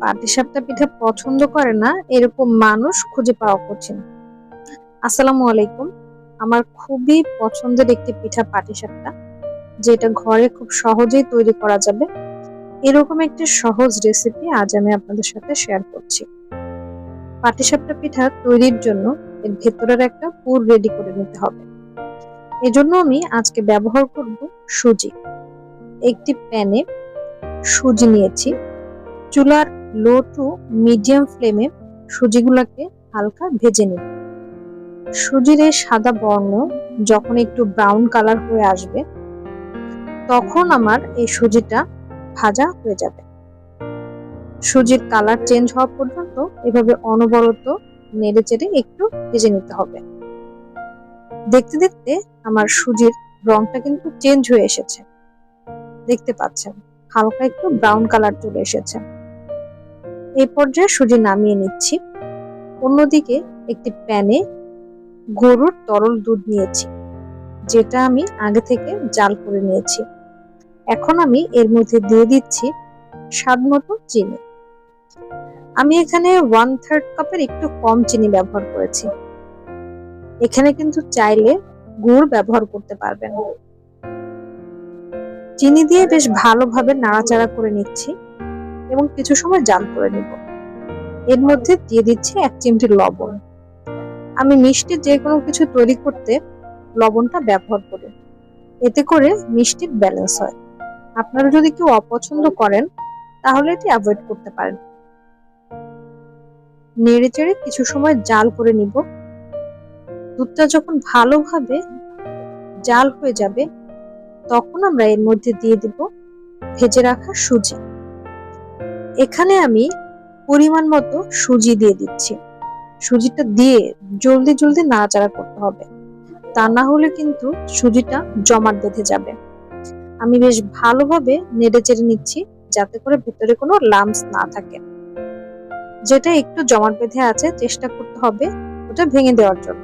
পাটিসাপটা পিঠা পছন্দ করে না, এরকম মানুষ খুঁজে পাওয়া কঠিন। আসসালামু আলাইকুম। আমার খুবই পছন্দের একটি পিঠা পাটিসাপটা যেটা ঘরে খুব সহজেই তৈরি করা যাবে। এরকম একটি সহজ রেসিপি আজ আমি আপনাদের সাথে শেয়ার করছি। পাটিসাপটা পিঠা তৈরির জন্য এর ভেতরের একটা পুর রেডি করে নিতে হবে। এজন্য আমি আজকে ব্যবহার করব সুজি। একটি প্যানে সুজি নিয়েছি। চুলার লো টু মিডিয়াম ফ্লেমে সুজিগুলোকে হালকা ভেজে নিন। সুজির এই সাদা বর্ণ যখন একটু ব্রাউন কালার হয়ে আসবে, তখন আমার এই সুজিটা ভাজা হয়ে যাবে। সুজির কালার চেঞ্জ হওয়া পর্যন্ত এভাবে অনবরত নেড়ে চেড়ে একটু ভেজে নিতে হবে। দেখতে দেখতে আমার সুজির রংটা কিন্তু চেঞ্জ হয়ে এসেছে। দেখতে পাচ্ছেন, হালকা একটু ব্রাউন কালার চলে এসেছে। এই পর্যায়ে সুজি নামিয়ে নিচ্ছি। অন্যদিকে একটি প্যানে গরুর তরল দুধ নিয়েছি, যেটা আমি আগে থেকে জাল করে নিয়েছি। এখন আমি এর মধ্যে দিয়ে দিচ্ছি স্বাদ মতো চিনি। আমি এখানে ওয়ান থার্ড কাপের একটু কম চিনি ব্যবহার করেছি। এখানে কিন্তু চাইলে গুড় ব্যবহার করতে পারবেন। চিনি দিয়ে বেশ ভালোভাবে নাড়াচাড়া করে নিচ্ছি। এবং কিছু সময় জাল করে নিব। এর মধ্যে দিয়ে দিচ্ছি এক চিমটি লবণ। আমি মিষ্টি যে কোনো কিছু তৈরি করতে লবণটা ব্যবহার করি। এতে করে মিষ্টির ব্যালেন্স হয়। আপনারা যদি কেউ অপছন্দ করেন, তাহলে এটি অ্যাভয়েড করতে পারেন। নেড়ে চেড়ে কিছু সময় জাল করে নিব। দুধটা যখন ভালোভাবে জাল হয়ে যাবে, তখন আমরা এর মধ্যে দিয়ে দিব ভেজে রাখা সুজি। এখানে আমি পরিমাণ মতো সুজি দিয়ে দিচ্ছি। সুজিটা দিয়ে জলদি জলদি নাড়াচাড়া করতে হবে। তা না হলে কিন্তু সুজিটা জমাট বেঁধে যাবে। আমি বেশ ভালোভাবে নেড়ে চেড়ে নিচ্ছি যাতে করে ভেতরে কোনো লামস না থাকে। যেটা একটু জমাট বেঁধে আছে চেষ্টা করতে হবে ওটা ভেঙে দেওয়ার জন্য।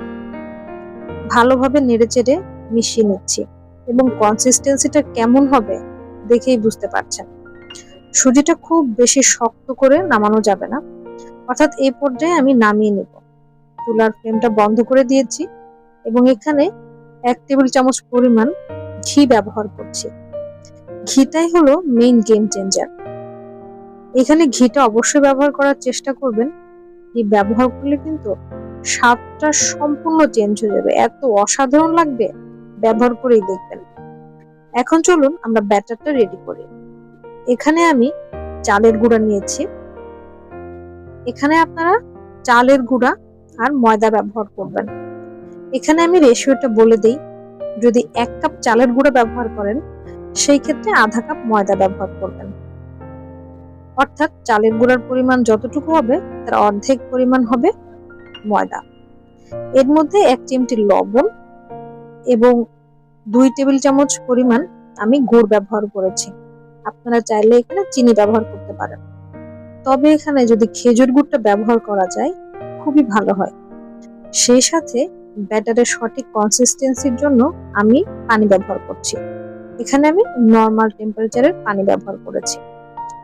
ভালোভাবে নেড়ে চেড়ে মিশিয়ে নিচ্ছি এবং কনসিস্টেন্সিটা কেমন হবে দেখেই বুঝতে পারছেন। সুজিটা খুব বেশি শক্ত করে নামানো যাবে না। অর্থাৎ এই পর্যায়ে আমি নামিয়ে নেব। চুলার ফ্লেমটা বন্ধ করে দিয়েছি এবং এখানে এক টেবিল চামচ পরিমাণ ঘি ব্যবহার করছি। ঘিটাই হলো মেইন গেম চেঞ্জার এখানে ঘিটা অবশ্যই ব্যবহার করার চেষ্টা করবেন। ঘি ব্যবহার করলে কিন্তু স্বাদটা সম্পূর্ণ চেঞ্জ হয়ে যাবে। এত অসাধারণ লাগবে, ব্যবহার করেই দেখবেন। এখন চলুন আমরা ব্যাটারটা রেডি করি। এখানে আমি চালের গুঁড়া নিয়েছি। এখানে আপনারা চালের গুঁড়া আর ময়দা ব্যবহার করবেন। এখানে আমি রেশিওটা বলে দেই, যদি এক কাপ চালের গুঁড়া ব্যবহার করেন, সেই ক্ষেত্রে আধা কাপ ময়দা ব্যবহার করবেন। অর্থাৎ চালের গুঁড়ার পরিমাণ যতটুকু হবে, তার অর্ধেক পরিমাণ হবে ময়দা। এর মধ্যে এক চিমটি লবণ এবং দুই টেবিল চামচ পরিমাণ আমি গুড় ব্যবহার করেছি। আপনারা চাইলে এখানে চিনি ব্যবহার করতে পারেন। তবে এখানে যদি খেজুর গুড়টা ব্যবহার করা যায়, খুবই ভালো হয়। সেই সাথে ব্যাটারের সঠিক কনসিস্টেন্সির জন্য আমি পানি ব্যবহার করছি। এখানে আমি নর্মাল টেম্পারেচারের পানি ব্যবহার করেছি।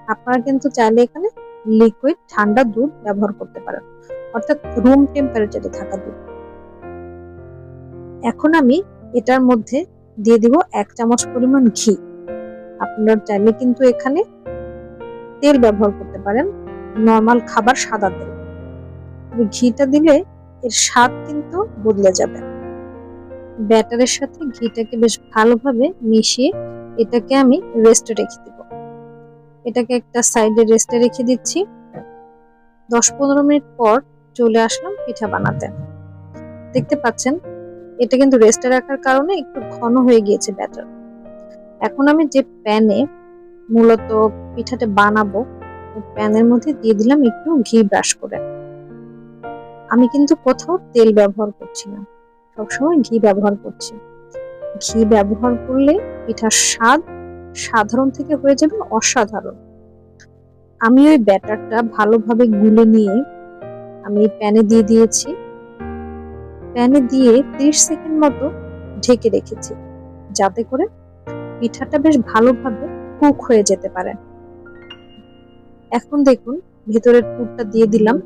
আপনারা কিন্তু চাইলে এখানে লিকুইড ঠান্ডা দুধ ব্যবহার করতে পারেন। অর্থাৎ রুম টেম্পারেচারে থাকা দুধ। এখন আমি এটার মধ্যে দিয়ে দিব এক চামচ পরিমাণ ঘি। আপনারা চাইলে কিন্তু এখানে তেল ব্যবহার করতে পারেন। নর্মাল খাবার সাদা তেল। ঘিটা দিলে এর স্বাদ কিন্তু বদলে যাবে। ব্যাটারের সাথে ঘিটাকে বেশ ভালোভাবে মিশিয়ে এটাকে আমি রেস্টে রেখে দিব। এটাকে একটা সাইডে রেস্টে রেখে দিচ্ছি। দশ পনেরো মিনিট পর চলে আসলাম পিঠা বানাতে। দেখতে পাচ্ছেন, এটা কিন্তু রেস্টে রাখার কারণে একটু ঘন হয়ে গিয়েছে ব্যাটার। এখন আমি যে প্যানে মূলত পিঠাটা বানাবো প্যানের মধ্যে দিয়ে দিলাম একটু ঘি ব্রাশ করে। আমি কিন্তু কোথাও তেল ব্যবহার করছি না, সবসময় ঘি ব্যবহার করছি। ঘি ব্যবহার করলে পিঠার স্বাদ সাধারণ থেকে হয়ে যাবে অসাধারণ। আমি ওই ব্যাটারটা ভালোভাবে গুলে নিয়ে আমি প্যানে দিয়ে দিয়েছি। প্যানে দিয়ে 30 সেকেন্ড মতো ঢেকে রেখেছি, যাতে করে পিঠাটা বেশ ভালোভাবে কুক হয়ে যেতে পারে। এখন দেখুন, ভেতরের পুরটা দিয়ে দিলাম।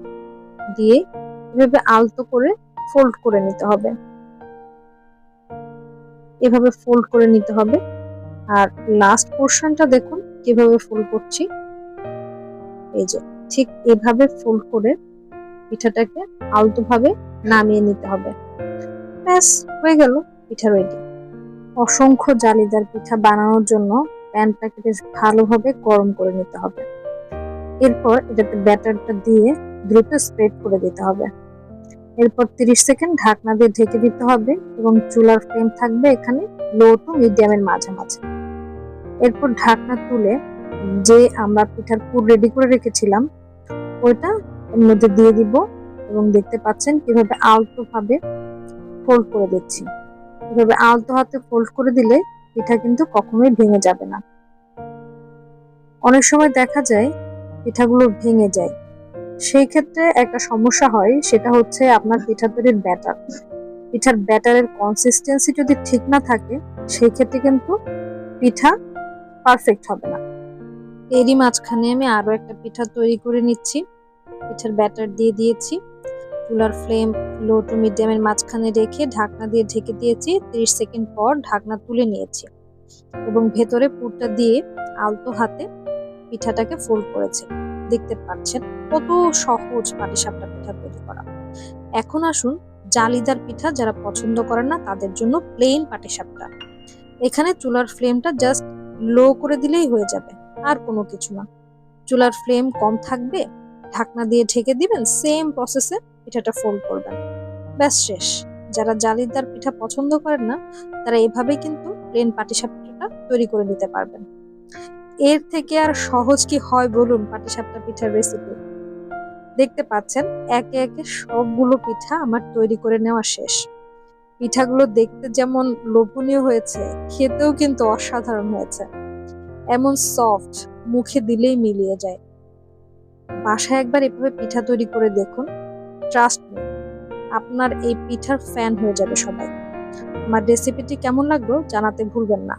দিয়ে এভাবে আলতো করে ফোল্ড করে নিতে হবে। এভাবে ফোল্ড করে নিতে হবে। আর লাস্ট পোর্শনটা দেখুন, কীভাবে ফোল্ড করছি। এই যে, ঠিক এভাবে ফোল্ড করে পিঠাটাকে আলতোভাবে নামিয়ে নিতে হবে। ব্যাস, হয়ে গেল পিঠা রেডি অসংখ্য জালিদার পিঠা বানানোর জন্য প্যানটাকে বেশ ভালোভাবে গরম করে নিতে হবে। এরপর এটাতে ব্যাটারটা দিয়ে দ্রুত স্প্রেড করে দিতে হবে। এরপর 30 সেকেন্ড ঢাকনা দিয়ে ঢেকে দিতে হবে এবং চুলার ফ্লেম থাকবে এখানে লো টু মিডিয়ামের মাঝামাঝি। এরপর ঢাকনা তুলে যে আমরা পিঠার পুর রেডি করে রেখেছিলাম, ওইটা এর মধ্যে দিয়ে দিব এবং দেখতে পাচ্ছেন কীভাবে আলতো ভাবে ফোল্ড করে দিচ্ছি। এভাবে আলতো হাতে ফোল্ড করে দিলে পিঠা কিন্তু কখনোই ভেঙে যাবে না। অনেক সময় দেখা যায় পিঠাগুলো ভেঙে যায়। সেই ক্ষেত্রে একটা সমস্যা হয়, সেটা হচ্ছে আপনার পিঠা তৈরির ব্যাটার পিঠার ব্যাটারের কনসিস্টেন্সি যদি ঠিক না থাকে, সেই ক্ষেত্রে কিন্তু পিঠা পারফেক্ট হবে না। এরই মাঝখানে আমি আরও একটা পিঠা তৈরি করে নিচ্ছি। পিঠার ব্যাটার দিয়ে দিয়েছি। চুলার ফ্লেম লো টু মিডিয়ামের মাঝখানে রেখে ঢাকনা দিয়ে ঢেকে দিয়েছি। 30 সেকেন্ড পর ঢাকনা তুলে নিয়েছি এবং ভেতরে পুরটা দিয়ে আলতো হাতে পিঠাটাকে ফোল্ড করেছে। দেখতে পাচ্ছেন কত সহজ পাটিসাপটা পিঠা তৈরি করা। এখন আসুন জালিদার পিঠা যারা পছন্দ করেন না তাদের জন্য প্লেন পাটিসাপটা। এখানে চুলার ফ্লেমটা জাস্ট লো করে দিলেই হয়ে যাবে, আর কোনো কিছু না। চুলার ফ্লেম কম থাকবে, ঢাকনা দিয়ে ঢেকে দিবেন সেম প্রসেসে পিঠাটা ফোল্ড করবেন। ব্যাস শেষ। যারা জালিদার পিঠা পছন্দ করেন না, তারা এভাবেই কিন্তু প্লেন পাটিসাপটাটা তৈরি করে নিতে পারবেন। এর থেকে আর সহজ কি হয় বলুন পাটিসাপটা পিঠার রেসিপি দেখতে পাচ্ছেন, একে একে সবগুলো পিঠা আমার তৈরি করে নেওয়া শেষ। পিঠাগুলো দেখতে যেমন লোভনীয় হয়েছে, খেতেও কিন্তু অসাধারণ হয়েছে। এমন সফট মুখে দিলেই মিলিয়ে যায়। বাসায় একবার এভাবে পিঠা তৈরি করে দেখুন। ট্রাস্ট মি আপনার এই পিঠার ফ্যান হয়ে যাবে সবাই। আমার রেসিপিটি কেমন লাগল জানাতে ভুলবেন না।